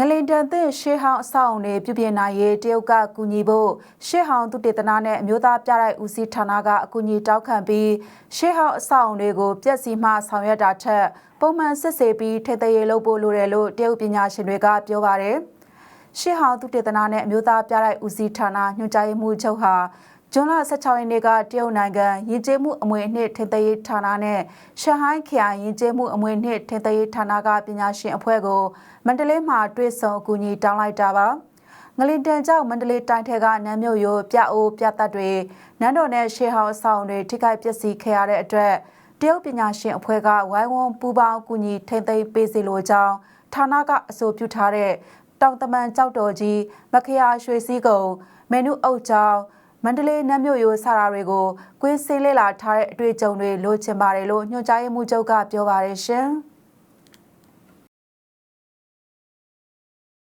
ငလင်တန်သင့်ရှေးဟောင်းအဆောက်အုံတွေပြုပြင်နိုင်ရေးတရုတ်ကကူညီဖို့ရှေးဟောင်းသူတေသနာနဲ့အမျိုးသားပြတိုက်ဦးစီးဌာနကအကူအညီတောင်းခံပြီးရှေးဟောင်းအဆောက်အုံတွေကိုပြက်စီးမှဆောင်ရွက်တာထက်ပုံမှန်စစ်ဆေးပြီးထိသိရေးလုပ်ဖို့လိုတယ်လို့တရုတ်ပညာရှင်တွေကပြောပါတယ်။ရှေးဟောင်းသူတေသနာနဲ့အမျိုးသားပြတိုက်ဦးစီးဌာနညွှန်ကြားရေးမှူးချုပ်ဟာ ဇွန်လ16ရက်နေ့ကတရုတ်နိုင်ငံယဉ်ကျေးမှုအမွေအနှစ်ထိသိရေးဌာနနဲ့ရှဟိုင်းခရိုင်ယဉ်ကျေးမှုအမွေအနှစ်ထိသိရေးဌာနကပညာရှင်အဖွဲ့ကိုမန္တလေးမှာတွေ့ဆုံအကူအညီတောင်းလိုက်တာပါငလင်တန်ကြောင့်မန္တလေးတိုင်းထက်ကနမ်းမြို့ရိုးပြအိုးပြတ်တွေနန်းတော်နဲ့ရှေးဟောင်းအဆောင်တွေထိခိုက်ပျက်စီးခဲ့ရတဲ့အတွက်တရုတ်ပညာရှင်အဖွဲ့ကဝိုင်းဝန်းပူးပေါင်းကူညီထိသိမ်းပေးစီလိုကြောင်းဌာနကအဆိုပြုထားတဲ့တောင်တမန်ကြောက်တော်ကြီးမခရာရွှေစည်းကုံမင်းနုအုပ်ကျောင်း မန္တလေးနတ်မြို့ရိုးစတာတွေကိုကွင်းဆေးလေ့လာထားတဲ့အတွေ့အကြုံတွေလိုချင်ပါတယ်လို့ညွှန်ကြားရေးမှူးချုပ်ကပြောပါတယ်ရှင်။